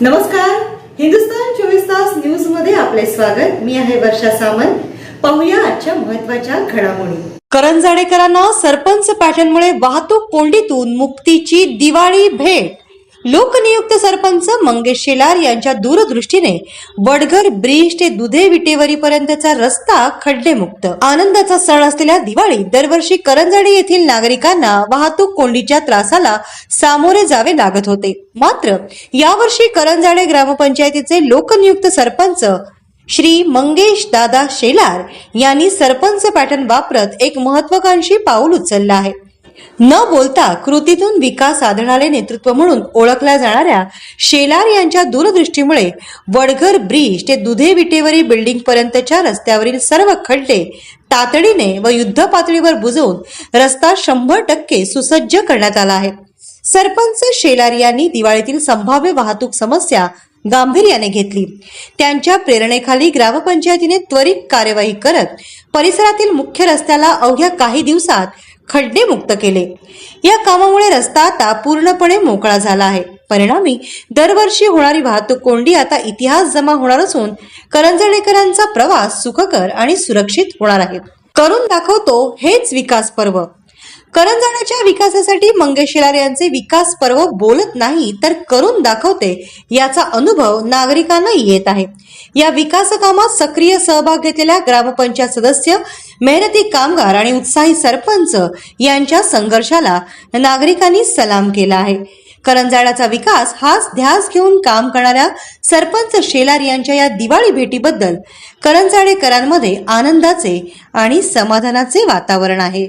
नमस्कार. हिंदुस्तान चोवीस तास न्यूजमध्ये आपले स्वागत. मी आहे वर्षा सामंत. पाहूया आजच्या महत्त्वाच्या घडामोडी. करंजाडेकरांना सरपंच पॅटर्नमुळे वाहतूक कोंडीतून मुक्तीची दिवाळी भेट. लोकनियुक्त सरपंच मंगेश शेलार यांच्या दूरदृष्टीने वडघर ब्रिज ते दुधे विटेवरीपर्यंतचा रस्ता खड्डेमुक्त. आनंदाचा सण असलेल्या दिवाळी दरवर्षी करंजाडे येथील नागरिकांना वाहतूक कोंडीच्या त्रासाला सामोरे जावे लागत होते. मात्र यावर्षी करंजाडे ग्रामपंचायतीचे लोकनियुक्त सरपंच श्री मंगेश दादा शेलार यांनी सरपंच पॅटर्न वापरत एक महत्वाकांक्षी पाऊल उचललं आहे. न बोलता कृतीतून विकास साधणारे नेतृत्व म्हणून ओळखल्या जाणाऱ्या शेलार यांच्या दूरदृष्टीमुळे वडघर ब्रिज ते दुधे विटेवरील बिल्डिंग पर्यंतच्या रस्त्यावरील सर्व खड्डे तातडीने व युद्ध पातळीवर बुजवून रस्ता शंभर टक्के सुसज्ज करण्यात आला आहे. सरपंच शेलार यांनी दिवाळीतील संभाव्य वाहतूक समस्या गांभीर्याने घेतली. त्यांच्या प्रेरणेखाली ग्रामपंचायतीने त्वरित कार्यवाही करत परिसरातील मुख्य रस्त्याला अवघ्या काही दिवसात खड्डे मुक्त केले. या कामामुळे रस्ता आता पूर्णपणे मोकळा झाला आहे. परिणामी दरवर्षी होणारी वाहतूक कोंडी आता इतिहास जमा होणार असून करंजणेकरांचा प्रवास सुखकर आणि सुरक्षित होणार आहे. करून दाखवतो हेच विकास पर्व. करंजाण्याच्या विकासासाठी मंगेश शेलार यांचे विकास पर्व बोलत नाही तर करून दाखवते याचा अनुभव नागरिकांना येत आहे. या विकास कामात सक्रिय सहभाग घेतलेल्या ग्रामपंचायत सदस्य मेहनती कामगार आणि उत्साही सरपंच यांच्या संघर्षाला नागरिकांनी सलाम केला आहे. करंजाडाचा विकास हाच ध्यास घेऊन काम करणाऱ्या सरपंच शेलार यांच्या या दिवाळी भेटीबद्दल करंजाडेकरांमध्ये आनंदाचे आणि समाधानाचे वातावरण आहे.